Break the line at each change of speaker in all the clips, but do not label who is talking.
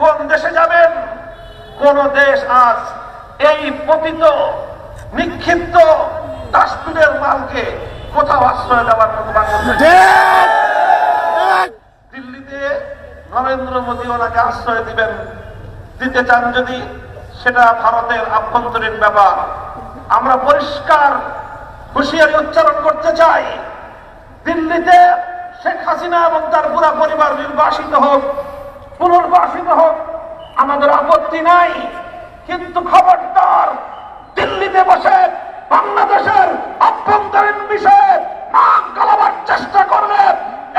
কোন দেশে যাবেন? কোন দেশ আজ এই পতিত নিক্ষিপ্ত ডাস্টবিনের মালকে কোথাও আশ্রয় দেওয়ার মতো বাংলাদেশ দিল্লিতে নরেন্দ্র মোদী ওনাকে আশ্রয় দিবেন। দিতে চান যদি সেটা ভারতের আভ্যন্তরীণ ব্যাপার। আমরা পরিষ্কার হুঁশিয়ারি উচ্চারণ করতে চাই। দিল্লিতে শেখ হাসিনা এবং তার পুরা পরিবার নির্বাসিত হোক। পুনর্বাসিত হোক। আমাদের আপত্তি নাই। কিন্তু খবরদার দিল্লিতে বসে বাংলাদেশের অভ্যন্তরীণ বিষয়ে নাক গলাবার চেষ্টা করলে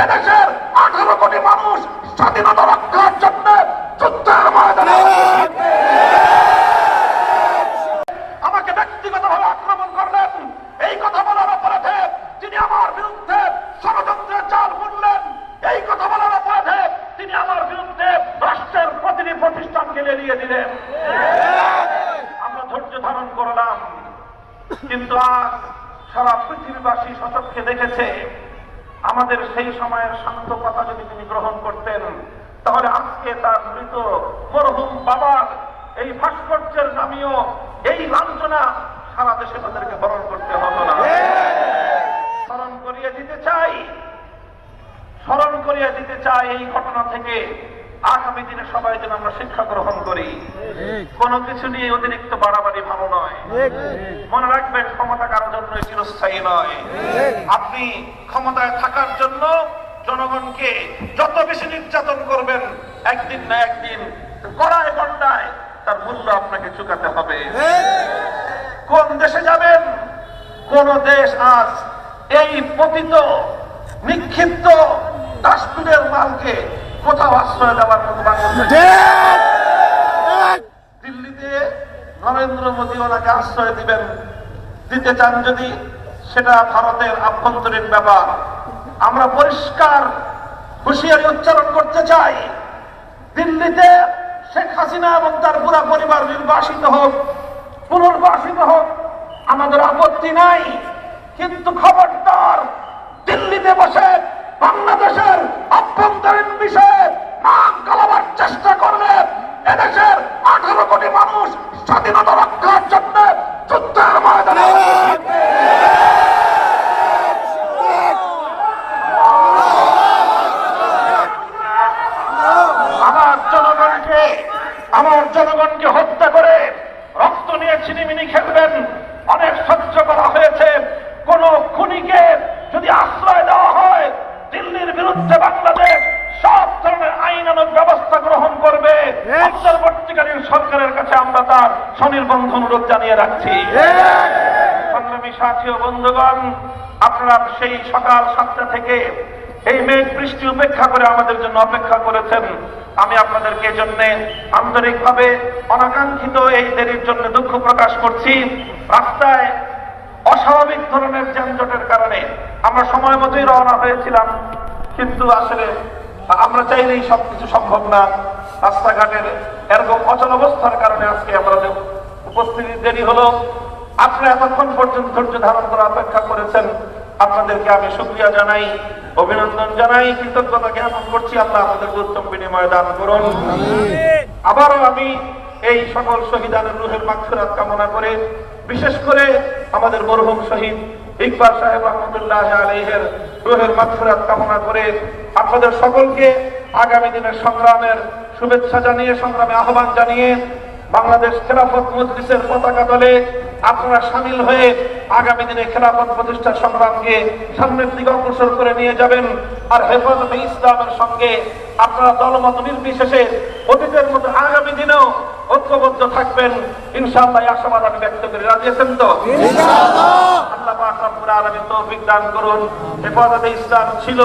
এদেশের আঠারো কোটি মানুষ স্বাধীনতা রক্ষার জন্য যুদ্ধের ময়দানে কিন্তু আজ সারা পৃথিবীবাসী সচক্ষে দেখেছে, আমাদের সেই সময়ের শান্ত কথা যদি তিনি গ্রহণ করতেন, তাহলে আজকে তার মৃত মরহুম বাবার এই ভাস্কর্যের নামীয় এই লাঞ্ছনা সারা দেশে তাদেরকে বরণ করতে হতো না। স্মরণ করিয়ে দিতে চাই, স্মরণ করিয়ে দিতে চাই এই ঘটনা থেকে। আগামী দিনে সবাই যেন আমরা শিক্ষা গ্রহণ করি। কোনো কিছু নিয়ে অতিরিক্ত বাড়াবাড়ি নয় মনে রাখবেন ক্ষমতা কারও জন্য চিরস্থায়ী নয়। আপনি ক্ষমতায় থাকার জন্য জনগণকে যত বেশি নির্যাতন করবেন একদিন না একদিন গড়ায় গন্ডায় তার মূল্য আপনাকে চুকাতে হবে। কোন দেশে যাবেন? কোন দেশ আজ এই পতিত নিক্ষিপ্ত ডাস্টবিনের মালকে কোথাও আশ্রয় দেওয়ার মতো বাংলাদেশ নরেন্দ্র মোদী ওনাকে আশ্রয় দিবেন। দিতে চান যদি, সেটা ভারতের আভ্যন্তরীণ ব্যাপার। আমরা পরিষ্কার হুঁশিয়ারি উচ্চারণ করতে চাই। দিল্লিতে শেখ হাসিনা এবং তার পুরা পরিবার নির্বাসিত হোক, পুনর্বাসিত হোক, আমাদের আপত্তি নাই। কিন্তু খবরদার দিল্লিতে বসে বাংলাদেশের অভ্যন্তরীণ বিষয়ে নাক গলাবার চেষ্টা করলে এদেশের আঠারো কোটি মানুষ স্বাধীনতা রক্ষার জন্য যুদ্ধের ময়দানে থাকবে। আমার জনগণকে আমার জনগণকে হত্যা করে রক্ত নিয়ে ছিনিমিনি খেলবেন অনেক সহ্য করা হয়েছে কোন খুনিকে যদি আশ্রয় দেওয়া হয় দিল্লির বিরুদ্ধে বাংলাদেশ সব ধরনের আইনানুগ ব্যবস্থা গ্রহণ করবে অন্তর্বর্তীকালীন সরকারের কাছে আমরা তার স্বনির্বন্ধ অনুরোধ জানিয়ে রাখছি। সাথী বন্ধুগণ, আপনারা সেই সকাল সাতটা থেকে এই মেঘ বৃষ্টি উপেক্ষা করে আমাদের জন্য অপেক্ষা করেছেন। আমি আপনাদেরকে জন্য আন্তরিকভাবে অনাকাঙ্ক্ষিত এই দেরির জন্য দুঃখ প্রকাশ করছি। রাস্তায় অস্বাভাবিক ধরনের যানজটের কারণে আমরা সময় মতোই রওনা হয়েছিলাম, কিন্তু আসলে আমরা চাইলেই সবকিছু সম্ভব না। রাস্তাঘাটের এরকম অচল অবস্থার কারণে আজকে আমাদের উপস্থিতি দেরি হলো। আপনারা এতক্ষণ পর্যন্ত ধৈর্য ধারণ করে অপেক্ষা করেছেন। আপনাদেরকে আমি শুক্রিয়া জানাই, অভিনন্দন জানাই, কৃতজ্ঞতা জ্ঞাপন করছি। আল্লাহ আমাদেরকে উত্তম বিনিময় দান করুন। আবারও আমি এই সকল শহীদানের রুহের মাগফিরাত কামনা করে, বিশেষ করে আমাদের মরহুম শহীদ ইকবাল সাহেব রহমতুল্লাহ আলহের রুহের মাগফিরাত কামনা করে আপনাদের সকলকে আগামী দিনের সংগ্রামের শুভেচ্ছা জানিয়ে সংগ্রামে আহ্বান জানিয়ে বাংলাদেশ খেলাফত মজলিসের পতাকা দলে আপনারা সামিল হয়ে আগামী দিনে খেলাফত প্রতিষ্ঠার সংগ্রামকে সামনের দিকে অগ্রসর করে নিয়ে যাবেন। আর হেফাজতে ইসলামের সঙ্গে আপনারা দলমত নির্বিশেষে অতীতের মতো আগামী দিনেও ঐক্যবদ্ধ থাকবেন। ইনশাআল্লাহ আশাবাদ আমি ব্যক্ত করি। রাজি আছেন তো? আল্লাহ পাক রব্বুল আলামিন তৌফিক দান করুন। হেফাজতে ইসলাম ছিল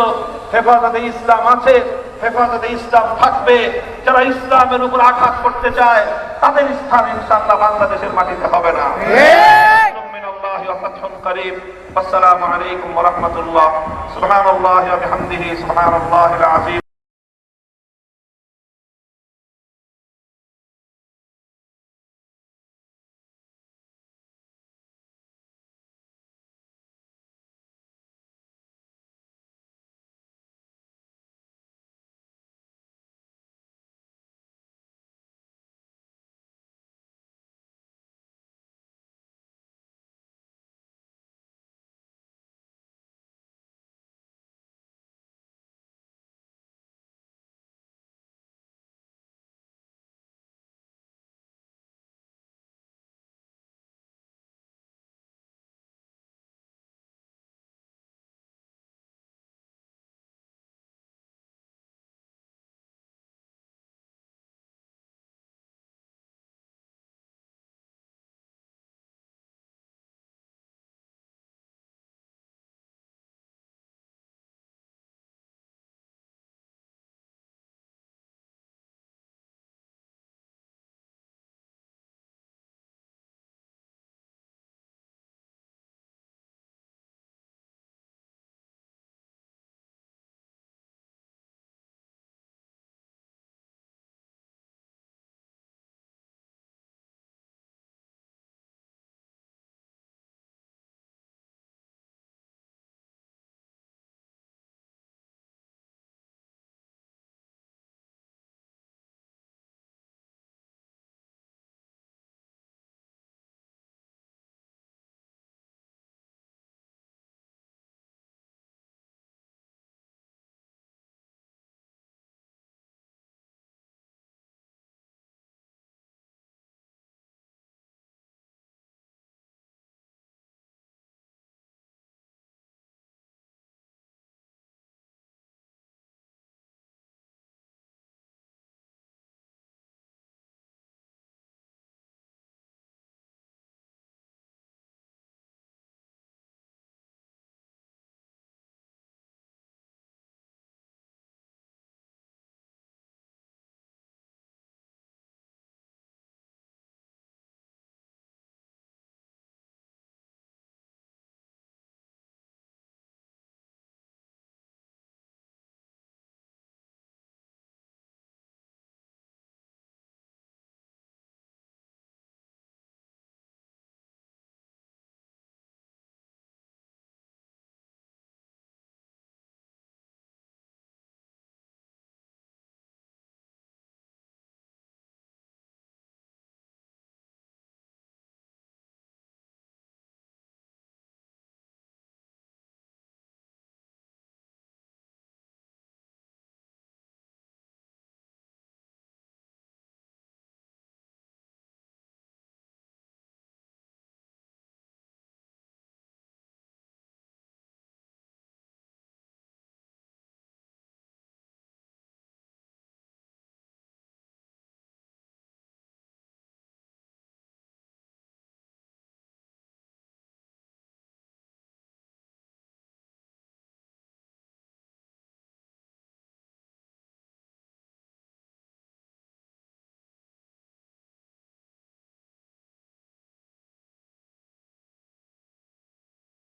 হেফাজতে ইসলাম আছে। হেফাজতে ইসলাম থাকবে, যারা ইসলামের উপর আঘাত করতে চায়, তাদের স্থান ইনশাল্লাহ বাংলাদেশের মাটিতে হবে না। আসসালামু আলাইকুম ওরহমতুল্লাহ সুহান আল্লাহ আলহামদিল্লাহ সুহান আল্লাহ আজিম